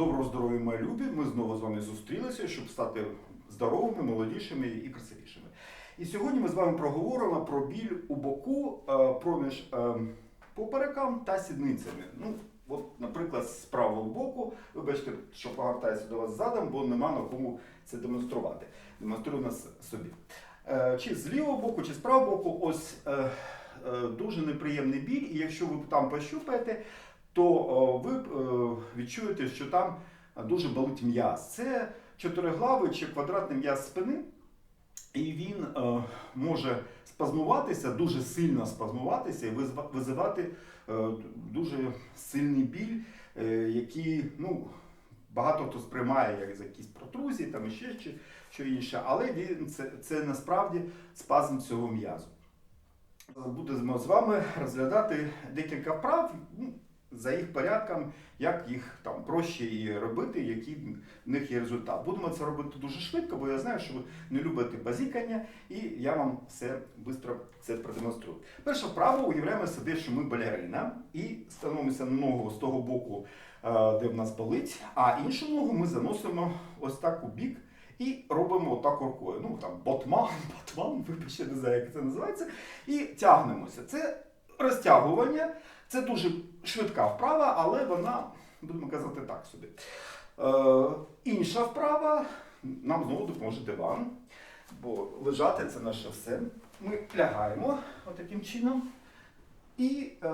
Доброго здоров'я, мої любі! Ми знову з вами зустрілися, щоб стати здоровими, молодішими і красивішими. І сьогодні ми з вами проговоримо про біль у боку е, проміж е, поперекам та сідницями. Ну, от, наприклад, з правого боку, вибачте, що повертаюся до вас задом, бо нема на кому це демонструвати. Демонструю на с- собі. Е, Чи з лівого боку, чи з правого боку, ось дуже неприємний біль, і якщо ви там пощупаєте, то ви е, відчуєте, що там дуже болить м'яз. Це чотириглавий чи квадратний м'яз спини, і він е, може спазмуватися, дуже сильно спазмуватися і визивати е, дуже сильний біль, е, який ну, багато хто сприймає як за якісь протрузії, там іще чи що інше, але він, це, це насправді спазм цього м'язу. Будемо з вами розглядати декілька вправ ну, за їх порядком, як їх там проще і робити, який в них є результат. Будемо це робити дуже швидко, бо я знаю, що ви не любите базікання, і я вам все швидко це продемонструю. Перша вправа уявляємо собі, що ми балерина, і становимося на ногу з того боку, е, де в нас болить, а іншу ногу ми заносимо ось так у бік. І робимо отак рукою. Ну там ботман, ботман, вибачте, не знаю, як це називається. І тягнемося. Це розтягування, це дуже швидка вправа, але вона, будемо казати так собі. Е, інша вправа нам знову допоможе диван, бо лежати це наше все. Ми лягаємо отаким чином. І е,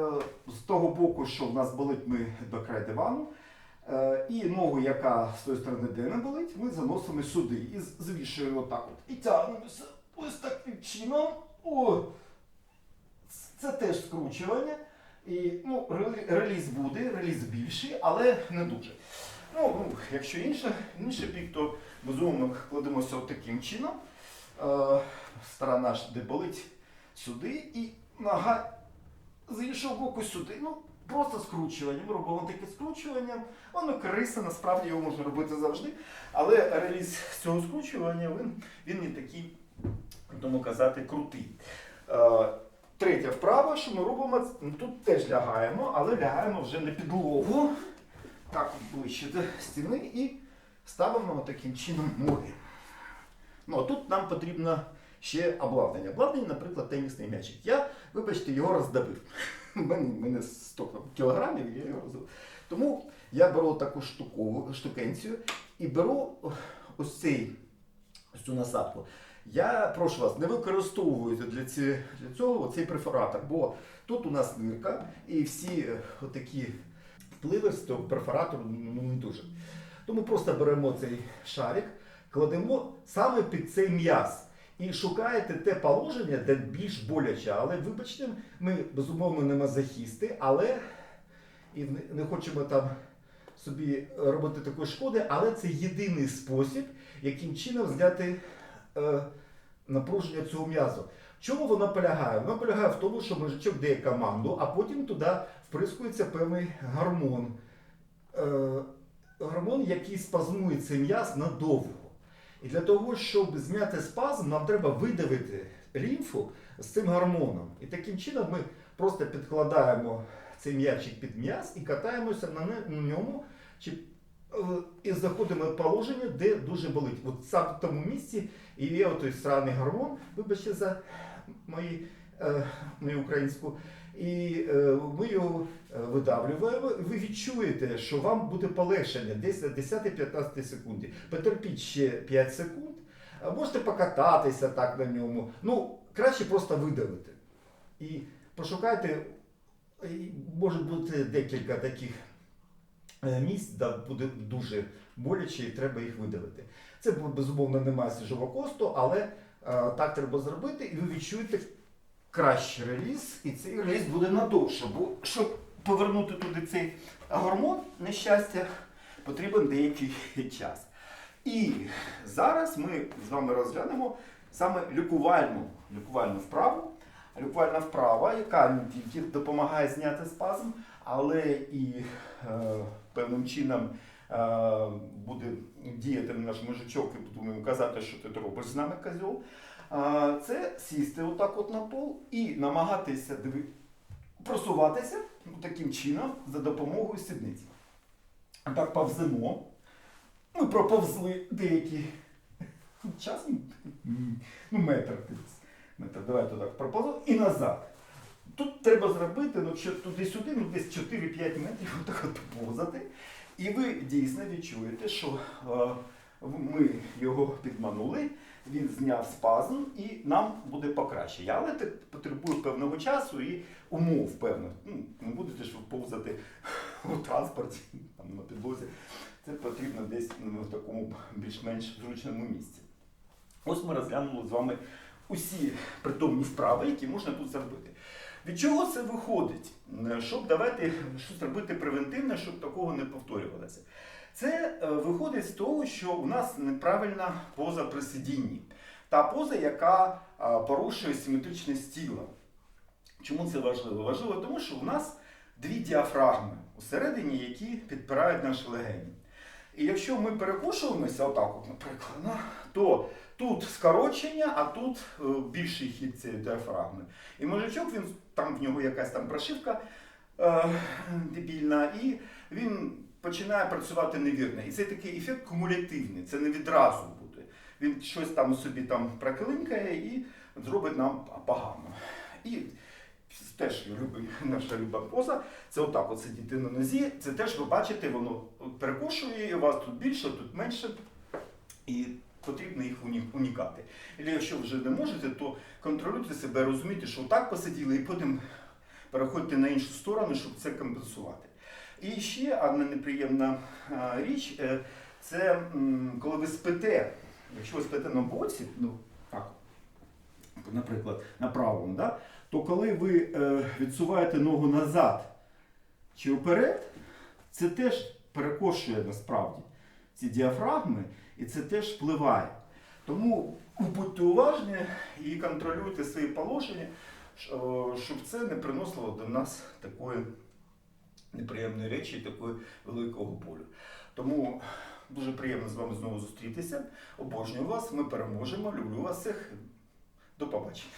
з того боку, що в нас болить, ми до краю дивану. Е, І ногу, яка з тої сторони, де не болить, ми заносимо сюди і звішуємо отак от. І тягнемося ось таким чином. О! Це теж скручування. І ну, реліз буде, реліз більший, але не дуже. Ну, ну якщо інше, інший бік, то безумовно кладемося таким чином. Е, сторона ж де болить сюди, і нога з іншого боку сюди. Ну, просто скручування. Ми робимо таке скручування. Воно корисне, насправді його можна робити завжди. Але реліз цього скручування він, він не такий, будемо казати, крутий. Е, третя вправа, що ми робимо, ну, тут теж лягаємо, але лягаємо вже на підлогу. Так, ближче до стіни і ставимо таким чином ноги. Ну, а тут нам потрібно ще обладнання. Обладнання, наприклад, тенісний м'ячик. Я, вибачте, його роздавив. У мене, у 100 кілограмів, я його роздавив. Тому я беру таку штукову, штукенцію і беру ось цей, ось цю насадку. Я прошу вас, не використовуйте для, ці, для цього цей перфоратор, бо тут у нас нирка і всі е, отакі впливи з цього перфоратору ну, не дуже. Тому просто беремо цей шарик, кладемо саме під цей м'яз. І шукаєте те положення, де більш боляче. Але вибачте, ми безумовно не мазохісти, але і не хочемо там собі робити такої шкоди, але це єдиний спосіб, яким чином зняти е, напруження цього м'язу. Чому воно полягає? Воно полягає в тому, що мозочок дає команду, а потім туди вприскується певний гормон. Е, гормон, який спазмує цей м'яз надовго. І для того, щоб зняти спазм, нам треба видавити лімфу з цим гормоном. І таким чином ми просто підкладаємо цей м'ячик під м'яз і катаємося на ньому, чи, і заходимо в положення, де дуже болить. От саме в тому місці і є той сраний гормон, вибачте за мої, е, мою українську. І е, ми його е, видавлюємо, ви відчуєте, що вам буде полегшення десь на 10-15 секунді. Потерпіть ще 5 секунд, можете покататися так на ньому. Ну, краще просто видавити. І пошукайте, може бути декілька таких місць, де буде дуже боляче і треба їх видавити. Це безумовно немає свіжого косту, але е, так треба зробити, і ви відчуєте кращий реліз, і цей реліз буде надовше. Бо щоб повернути туди цей гормон нещастя, потрібен деякий час. І зараз ми з вами розглянемо саме лікувальну, лікувальну вправу. Лікувальна вправа, яка допомагає зняти спазм, але і е, певним чином е, буде діяти на наш мужичок і будемо казати, що ти робиш з нами козьол. А, Це сісти отак от на пол і намагатися диви... просуватися таким чином за допомогою сідниці. так повземо. Ми проповзли деякий час, ну метр десь. Метр, давайте так проповзли і назад. Тут треба зробити ну, туди-сюди, ну десь 4-5 метрів отак от повзати. І ви дійсно відчуєте, що е, ми його підманули, він зняв спазм і нам буде покраще. Але це потребує певного часу і умов певних. Ну, не будете ж повзати у транспорті там, на підлозі. Це потрібно десь ну, в такому більш-менш зручному місці. Ось ми розглянули з вами усі притомні вправи, які можна тут зробити. Від чого це виходить? Е, Щоб давати щось робити превентивне, щоб такого не повторювалося. Це е, виходить з того, що у нас неправильна поза при сидінні. Та поза, яка порушує симетричність тіла. Чому це важливо? Важливо тому, що у нас дві діафрагми усередині, які підпирають наші легені. І якщо ми перекушуємося, отак, от, наприклад, то тут скорочення, а тут е, більший хід цієї діафрагми. І мозочок, він там в нього якась там прошивка е, дебільна, і він починає працювати невірно. І це такий ефект кумулятивний, це не відразу буде. Він щось там собі там проклинкає і зробить нам погано. І теж люби, наша люба поза, це отак от сидіти на нозі. Це теж ви бачите, воно перекушує, і у вас тут більше, тут менше. І потрібно їх унікати. І якщо вже не можете, то контролюйте себе, розумійте, що отак посиділи, і потім переходьте на іншу сторону, щоб це компенсувати. І ще одна неприємна річ е, це коли ви спите. Якщо ви спите на боці, ну так, наприклад, на правому, да, то коли ви е, відсуваєте ногу назад чи вперед, це теж перекошує насправді ці діафрагми, і це теж впливає. Тому будьте уважні і контролюйте свої положення, щоб це не приносило до нас такої неприємної речі, такої великого болю. Тому дуже приємно з вами знову зустрітися. Обожнюю вас, ми переможемо. Люблю вас всіх. До побачення.